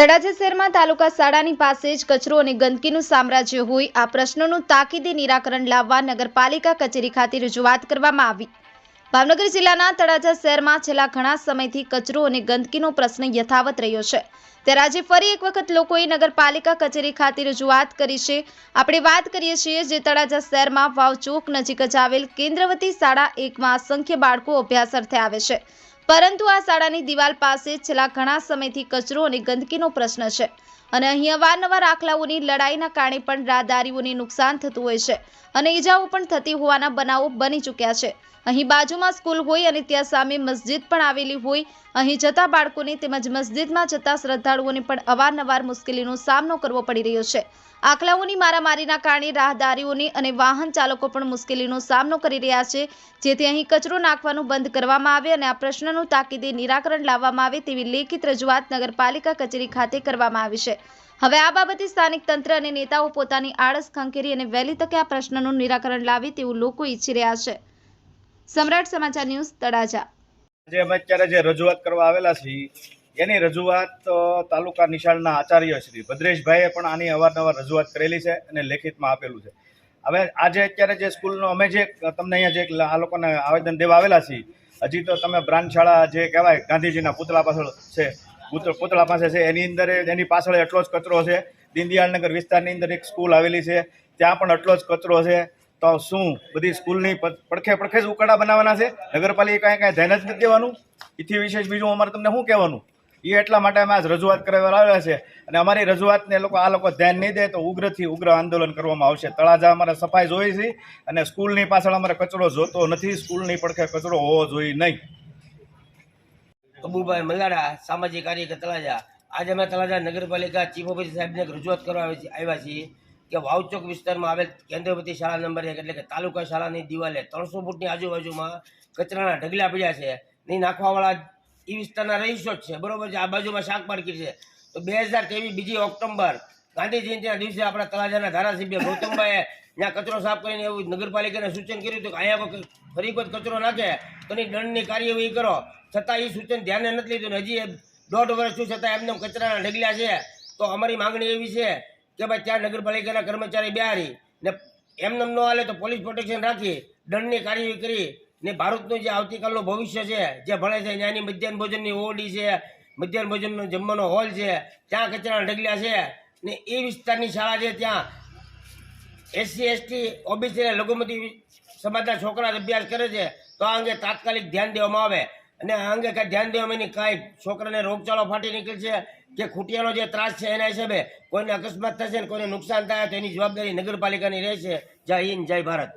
તળાજા શહેરમાં તાલુકા શાળાની પાસે જ કચરો અને ગંદકીનું સામ્રાજ્ય હોય આ પ્રશ્નોનું તાકીદે નિરાકરણ લાવવા નગરપાલિકા કચેરી ખાતે રજૂઆત કરવામાં આવી. ભાવનગર જિલ્લાના તળાજા શહેરમાં છેલ્લા ઘણા સમયથી કચરો અને ગંદકીનો પ્રશ્ન યથાવત રહ્યો છે. ત્યારે આજે ફરી એક વખત લોકોએ નગરપાલિકા કચેરી ખાતે રજૂઆત કરી છે. આપણે વાત કરીએ છીએ જે તળાજા શહેરમાં વાવ ચોક નજીક જ આવેલ કેન્દ્રવતી શાળા એકમાં અસંખ્ય બાળકો અભ્યાસ અર્થે આવે છે. પરંતુ આ શાળાની દિવાલ પાસે છેલ્લા ઘણા સમયથી કચરો અને ગંદકીનો પ્રશ્ન છે. અને અહીં અવારનવાર આખલાઓની લડાઈના કારણે પણ રાહદારીઓને નુકસાન થતું હોય છે અને ઈજાઓ પણ થતી હોવાના બનાવો બની ચૂક્યા છે. અહીં બાજુમાં સ્કૂલ હોય અને ત્યાં સામે મસ્જિદ પણ આવેલી હોય, અહીં જતા બાળકોને તેમજ મસ્જિદમાં જતા શ્રદ્ધાળુઓને પણ અવારનવાર મુશ્કેલીનો સામનો કરવો પડી રહ્યો છે. આખલાઓની મારામારીના કારણે રાહદારીઓને અને વાહન ચાલકો પણ મુશ્કેલીનો સામનો કરી રહ્યા છે, જેથી અહીં કચરો નાખવાનું બંધ કરવામાં આવે અને આ પ્રશ્નનું તાકીદે નિરાકરણ લાવવામાં આવે તેવી લેખિત રજૂઆત નગરપાલિકા કચેરી ખાતે કરવામાં આવી છે. હવે આ બાબતે સ્થાનિક તંત્ર અને નેતાઓ પોતાની આળસ ખંખેરી અને વહેલી તકે આ પ્રશ્નનું નિરાકરણ લાવે તેવું લોકો ઈચ્છી રહ્યા છે. સમ્રાટ સમાચાર ન્યૂઝ તળાજા. જે અમે અત્યારે જે રજૂઆત કરવા આવેલા છીએ, એની રજૂઆત તાલુકા નિશાળના આચાર્ય શ્રી ભદ્રેશભાઈએ પણ આની અવારનવાર રજૂઆત કરેલી છે અને લેખિતમાં આપેલું છે. હવે આજે અત્યારે જે સ્કૂલનો અમે જે, તમને અહીંયા જે આ લોકોને આવેદન દેવા આવેલા છીએ, હજી તો તમે બ્રાન્ચ શાળા જે કહેવાય ગાંધીજીના પુતળા પાછળ છે પુતળા પાસે છે. એની અંદર એની પાછળ એટલો જ કચરો છે. દીનદયાળનગર વિસ્તારની અંદર એક સ્કૂલ આવેલી છે. ત્યાં પણ એટલો જ કચરો છે. તો શું? બધી સ્કૂલની પડખે પડખે જ ઉકાળા બનાવવાના છે? નગરપાલિકા કાંઈ કાંઈ ધ્યાન જ નથી દેવાનું? એથી વિશેષ બીજું અમારે તમને શું કહેવાનું? એ એટલા માટે અમે આજ રજૂઆત કરવા આવ્યા છે. અને અમારી રજૂઆતને લોકો આ લોકો ધ્યાન નહીં દે તો ઉગ્રથી ઉગ્ર આંદોલન કરવામાં આવશે. તળાજા અમારે સફાઈ જોઈ છે. અને સ્કૂલની પાછળ અમારે કચરો જોતો નથી. સ્કૂલની પડખે કચરો હોવો જોઈએ નહીં. અબુભાઈ મલાડા સામાજિક કાર્યકર તળાજા આજે અમે તળાજા નગરપાલિકા ચીફ ઓફિસર સાહેબને રજૂઆત કરવા આવ્યા છીએ કે વાવચોક વિસ્તારમાં આવેલ કેન્દ્રવતી શાળા નંબર એક એટલે કે તાલુકા શાળાની દિવાલે ત્રણસો ફૂટની આજુબાજુમાં કચરાના ઢગલા પડ્યા છે. નહીં, નાખવાવાળા એ વિસ્તારના રહીશો જ છે. બરોબર છે? આ બાજુમાં શાક માર્કેટ છે. તો બે હજાર ત્રેવીસ બીજી ઓક્ટોબર ગાંધી જયંતિના દિવસે આપણા તળાજાના ધારાસભ્ય ગૌતમભાઈએ ત્યાં કચરો સાફ કરીને એવું નગરપાલિકાને સૂચન કર્યું હતું કે અહીંયા ફરી કોઈ કચરો નાખે તો એની દંડની કાર્યવાહી કરો. છતાં એ સૂચન ધ્યાને નથી લીધું હજી દોઢ વર્ષ થયું છતાં એમને કચરાના ઢગલા છે. તો અમારી માંગણી એવી છે કે ભાઈ ત્યાં નગરપાલિકાના કર્મચારી બિહારી ને એમને ન હાલે તો પોલીસ પ્રોટેક્શન રાખી, દંડની કાર્યવાહી કરી ને ભારતનું જે આવતીકાલનું ભવિષ્ય છે, જે ભણે છે, ત્યાંની મધ્યાહન ભોજનની ઓડી છે, મધ્યાહન ભોજનનો જમવાનો હોલ છે, ત્યાં કચરાના ઢગલા છે ને એ વિસ્તારની શાળા છે ત્યાં. એસસી એસટી ઓબીસી અને લઘુમતી સમાજના છોકરા અભ્યાસ કરે છે. તો આ અંગે તાત્કાલિક ધ્યાન દેવામાં આવે. અને આ અંગે કાંઈ ધ્યાન દેવા એની કાંઈ છોકરાને રોગચાળો ફાટી નીકળશે કે ખૂટિયાનો જે ત્રાસ છે એના હિસાબે કોઈને અકસ્માત થશે ને કોઈને નુકસાન થાય તો એની જવાબદારી નગરપાલિકાની રહેશે. જય હિન્દ, જય ભારત.